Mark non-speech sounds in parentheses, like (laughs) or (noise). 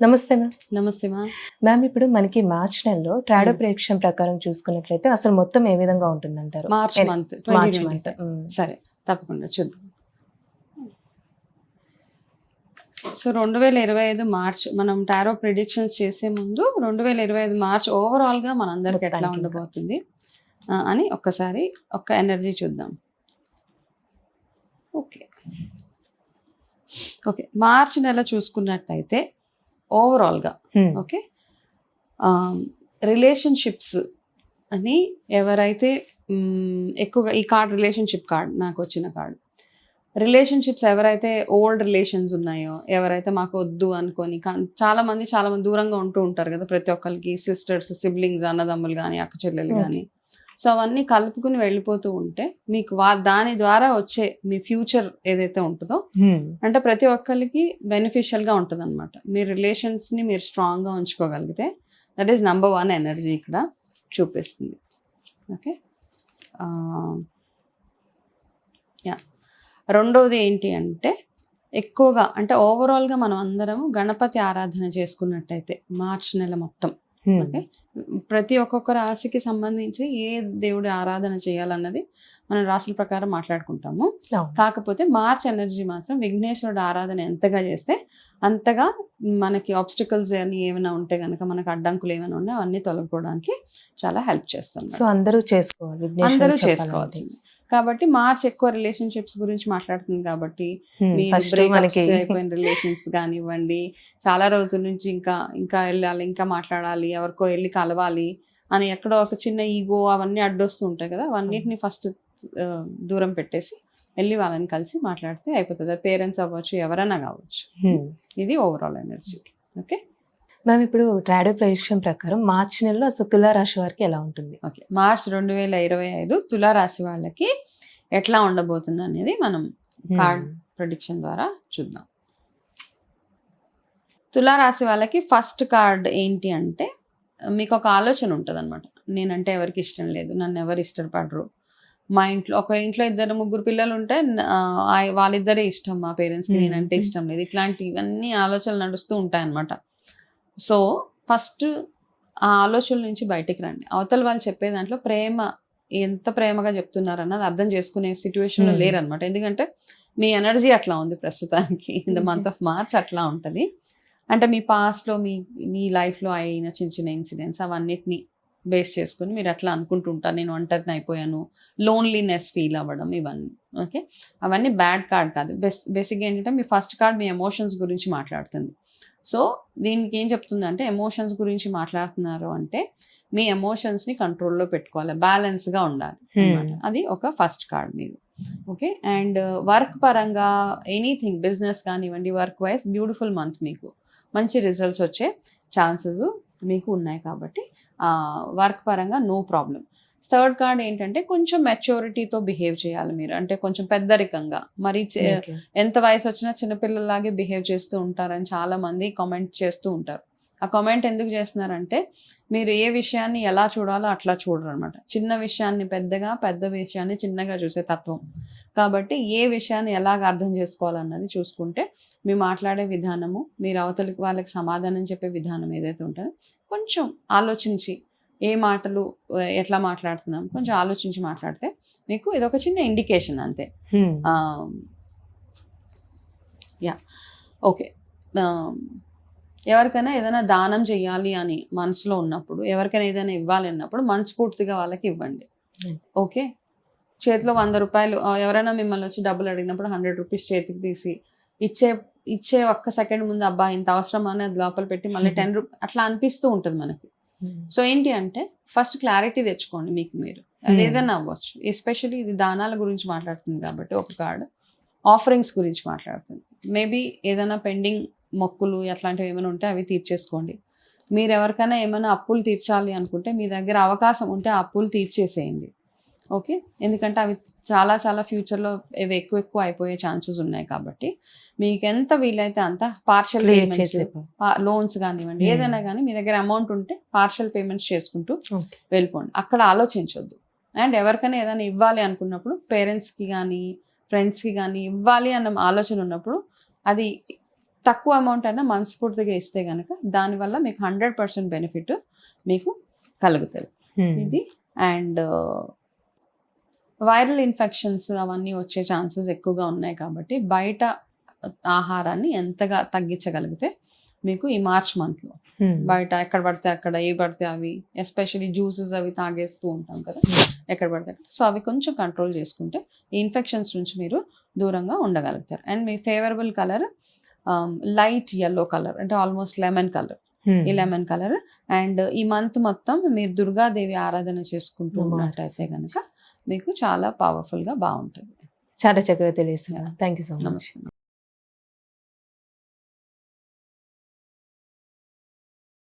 నమస్తే మ్యామ్. నమస్తే మా మ్యామ్ ఇప్పుడు మనకి మార్చ్ నెలలో ట్రాడో. ప్రేక్షణ ప్రకారం చూసుకున్నట్లయితే అసలు మొత్తం ఏ విధంగా ఉంటుందంటారు? మార్చ్ ఎన్- మంత్ మార్చ్ మంత్. సరే తప్పకుండా చూద్దాం. సో రెండు వేల ఇరవై ఐదు మార్చ్ మనం టారో ప్రిడిక్షన్స్ చేసే ముందు రెండు వేల ఇరవై ఐదు మార్చ్ ఓవరాల్గా మనందరికి ఎట్లా. ఉండబోతుంది? అని ఒక్కసారి ఒక్క ఎనర్జీ చూద్దాం. ఓకే. ఓకే మార్చ్ నెల చూసుకున్నట్టయితే ఓవరాల్గా ఓకే రిలేషన్షిప్స్ అని ఎవరైతే ఎక్కువగా ఈ కార్డ్ రిలేషన్షిప్ కార్డ్ నాకు వచ్చిన కార్డ్ రిలేషన్షిప్స్ ఎవరైతే ఓల్డ్ రిలేషన్స్ ఉన్నాయో ఎవరైతే మాకు వద్దు అనుకొని చాలా మంది చాలా మంది దూరంగా ఉంటూ ఉంటారు కదా ప్రతి ఒక్కరికి సిస్టర్స్ సిబ్లింగ్స్ అన్నదమ్ములు కానీ అక్క చెల్లెలు. కానీ సో అవన్నీ కలుపుకుని వెళ్ళిపోతూ ఉంటే మీకు వా దాని ద్వారా వచ్చే మీ ఫ్యూచర్ ఏదైతే ఉంటుందో అంటే ప్రతి ఒక్కరికి బెనిఫిషియల్గా ఉంటుంది అనమాట మీ రిలేషన్స్ని మీరు స్ట్రాంగ్గా ఉంచుకోగలిగితే that is number one energy ఇక్కడ చూపిస్తుంది. ఓకే? యా రెండవది ఏంటి అంటే ఎక్కువగా అంటే ఓవరాల్గా మనం అందరం గణపతి ఆరాధన చేసుకున్నట్టయితే మార్చ్ నెల మొత్తం ఓకే? ప్రతి ఒక్కొక్క రాశికి సంబంధించి ఏ దేవుడి ఆరాధన చేయాలన్నది మనం రాశుల ప్రకారం మాట్లాడుకుంటాము. కాకపోతే మార్చ్ ఎనర్జీ మాత్రం విఘ్నేశ్వరుడు ఆరాధన ఎంతగా చేస్తే అంతగా మనకి ఆబ్స్టికల్స్ అని ఏమైనా ఉంటే కనుక మనకి అడ్డంకులు ఏమైనా ఉన్నా అవన్నీ తొలగిపోవడానికి చాలా హెల్ప్ చేస్తుంది. సో అందరూ చేసుకోవాలి. అందరూ చెప్పాలంటే. కాబట్టి మార్చ్ ఎక్కువ రిలేషన్షిప్స్ గురించి మాట్లాడుతుంది కాబట్టి Hmm, అయిపోయిన రిలేషన్స్ కానివ్వండి చాలా రోజుల నుంచి ఇంకా ఇంకా వెళ్ళాలి ఇంకా మాట్లాడాలి ఎవరికో వెళ్ళి కలవాలి అని ఎక్కడో ఒక చిన్న ఈగో అవన్నీ అడ్డొస్తూ ఉంటాయి కదా అవన్నిటిని ఫస్ట్ దూరం పెట్టేసి వెళ్ళి వాళ్ళని కలిసి మాట్లాడితే అయిపోతుంది. పేరెంట్స్ అవ్వచ్చు ఎవరైనా కావచ్చు. Hmm. ఇది ఓవరాల్ ఎనర్జీ ఓకే మ్యామ్ ఇప్పుడు ట్రాడో ప్రేక్షణ ప్రకారం మార్చ్ నెలలో అసలు తులారాశి వారికి ఎలా ఉంటుంది? ఓకే. మార్చ్ రెండు వేల ఇరవై ఐదు తులారాశి వాళ్ళకి ఎట్లా ఉండబోతుంది అనేది మనం కార్డ్ ప్రొడిక్షన్ ద్వారా చూద్దాం. తులారాశి వాళ్ళకి ఫస్ట్ కార్డ్ ఏంటి అంటే మీకు ఒక ఆలోచన ఉంటుంది అనమాట నేనంటే ఎవరికి ఇష్టం లేదు నన్ను ఎవరు ఇష్టపడరు. మా ఇంట్లో ఒక ఇంట్లో ఇద్దరు ముగ్గురు పిల్లలు ఉంటే వాళ్ళిద్దరే ఇష్టం మా పేరెంట్స్కి Hmm. నేనంటే ఇష్టం లేదు. ఇట్లాంటి ఇవన్నీ ఆలోచనలు నడుస్తూ ఉంటాయన్నమాట. సో ఫస్ట్ ఆ ఆలోచనల నుంచి బయటికి రండి. అవతల వాళ్ళు చెప్పే దాంట్లో ప్రేమ ఎంత ప్రేమగా చెప్తున్నారు అన్నది అర్థం చేసుకునే సిచ్యువేషన్లో. లేరనమాట ఎందుకంటే మీ ఎనర్జీ అట్లా ఉంది ప్రస్తుతానికి. (laughs) In the month of March అట్లా ఉంటుంది. అంటే మీ పాస్ట్లో మీ మీ లైఫ్లో అయిన చిన్న చిన్న ఇన్సిడెంట్స్ అవన్నిటిని బేస్ చేసుకుని మీరు అట్లా అనుకుంటుంటారు. నేను ఒంటరిని అయిపోయాను. లోన్లీనెస్ ఫీల్ అవ్వడం ఇవన్నీ. ఓకే? అవన్నీ బ్యాడ్ కార్డ్ కాదు. బెస్ బేసిక్గా ఏంటంటే మీ ఫస్ట్ కార్డ్ మీ ఎమోషన్స్ గురించి మాట్లాడుతుంది. సో దీనికి ఏం చెప్తుంది అంటే ఎమోషన్స్ గురించి మాట్లాడుతున్నారు అంటే మీ ఎమోషన్స్ని కంట్రోల్లో పెట్టుకోవాలి. బ్యాలెన్స్గా ఉండాలి అన్నమాట. అది ఒక ఫస్ట్ కార్డ్ మీరు. ఓకే అండ్ వర్క్ పరంగా ఎనీథింగ్ బిజినెస్ కానివ్వండి వర్క్ వైజ్ బ్యూటిఫుల్ మంత్ మీకు. మంచి రిజల్ట్స్ వచ్చే ఛాన్సెస్ మీకు ఉన్నాయి కాబట్టి వర్క్ పరంగా నో ప్రాబ్లం థర్డ్ కార్డ్ ఏంటంటే కొంచెం మెచ్యూరిటీతో బిహేవ్ చేయాలి మీరు. అంటే కొంచెం పెద్దరికంగా. మరి. ఎంత వయసు వచ్చినా చిన్నపిల్లలాగే బిహేవ్ చేస్తూ ఉంటారని చాలా మంది కామెంట్ చేస్తూ ఉంటారు. ఆ కామెంట్ ఎందుకు చేస్తున్నారంటే మీరు ఏ విషయాన్ని ఎలా చూడాలో అట్లా చూడరు అనమాట చిన్న విషయాన్ని పెద్దగా పెద్ద విషయాన్ని చిన్నగా చూసే తత్వం. కాబట్టి ఏ విషయాన్ని ఎలాగ అర్థం చేసుకోవాలన్నది చూసుకుంటే మీ మాట్లాడే విధానము మీరు అవతలికి వాళ్ళకి సమాధానం చెప్పే విధానం ఏదైతే ఉంటుందో కొంచెం ఆలోచించి ఏ మాటలు ఎట్లా మాట్లాడుతున్నాం కొంచెం ఆలోచించి మాట్లాడితే మీకు ఇది ఒక చిన్న ఇండికేషన్ అంతే Hmm. యా ఓకే ఎవరికైనా ఏదైనా దానం చేయాలి అని మనసులో ఉన్నప్పుడు ఎవరికైనా ఏదైనా ఇవ్వాలి అన్నప్పుడు మనస్ఫూర్తిగా వాళ్ళకి ఇవ్వండి Hmm. ఓకే చేతిలో వంద రూపాయలు ఎవరైనా మిమ్మల్ని వచ్చి డబ్బులు అడిగినప్పుడు హండ్రెడ్ రూపీస్ చేతికి తీసి ఇచ్చే ఇచ్చే ఒక్క సెకండ్ ముందు అబ్బా ఇంత అవసరం అని అది లోపల పెట్టి మళ్ళీ టెన్ రూపీ అట్లా అనిపిస్తూ ఉంటుంది మనకి Hmm. సో ఏంటి అంటే ఫస్ట్ క్లారిటీ తెచ్చుకోండి మీకు మీరు. Hmm. ఏదైనా అవ్వచ్చు. ఎస్పెషల్లీ ఇది దానాల గురించి మాట్లాడుతుంది కాబట్టి ఒక కార్డ్ ఆఫరింగ్స్ గురించి మాట్లాడుతుంది. మేబీ ఏదైనా పెండింగ్ మొక్కులు అట్లాంటివి ఏమైనా ఉంటే అవి తీర్చేసుకోండి. మీరు ఎవరికైనా ఏమైనా అప్పులు తీర్చాలి అనుకుంటే మీ దగ్గర అవకాశం ఉంటే ఆ అప్పులు తీర్చేసేయండి. ఓకే? ఎందుకంటే అవి చాలా చాలా ఫ్యూచర్లో ఇవి ఎక్కువ ఎక్కువ అయిపోయే ఛాన్సెస్ ఉన్నాయి కాబట్టి. మీకు ఎంత వీలైతే అంత పార్షల్ లోన్స్ కానివ్వండి Hmm. ఏదైనా కానీ మీ దగ్గర అమౌంట్ ఉంటే పార్షల్ పేమెంట్స్ చేసుకుంటూ. వెళ్ళిపోండి. అక్కడ ఆలోచించొద్దు. అండ్ ఎవరికైనా ఏదైనా ఇవ్వాలి అనుకున్నప్పుడు పేరెంట్స్కి కానీ ఫ్రెండ్స్కి కానీ ఇవ్వాలి అన్న ఆలోచన ఉన్నప్పుడు అది తక్కువ అమౌంట్ అయినా మనస్ఫూర్తిగా ఇస్తే కనుక దానివల్ల మీకు హండ్రెడ్ పర్సెంట్ బెనిఫిట్ మీకు కలుగుతుంది. ఇది అండ్ వైరల్ ఇన్ఫెక్షన్స్ అవన్నీ వచ్చే ఛాన్సెస్ ఎక్కువగా ఉన్నాయి కాబట్టి బయట ఆహారాన్ని ఎంతగా తగ్గించగలిగితే మీకు ఈ మార్చ్ మంత్లో బయట ఎక్కడ పడితే అక్కడ ఏ పడితే అవి ఎస్పెషల్లీ జ్యూసెస్ అవి తాగేస్తూ ఉంటాం కదా ఎక్కడ పడితే అక్కడ. సో అవి కొంచెం కంట్రోల్ చేసుకుంటే ఈ ఇన్ఫెక్షన్స్ నుంచి మీరు దూరంగా ఉండగలుగుతారు. And me favourable colour light yellow colour అంటే ఆల్మోస్ట్ లెమన్ కలర్. ఈ లెమన్ కలర్. అండ్ ఈ మంత్ మొత్తం మీరు దుర్గాదేవి ఆరాధన చేసుకుంటూ. ఉన్నట్టయితే కనుక మీకు చాలా పవర్ఫుల్గా బాగుంటుంది. చాలా చక్కగా తెలియదు థ్యాంక్ యూ సో మచ్ నమస్తే.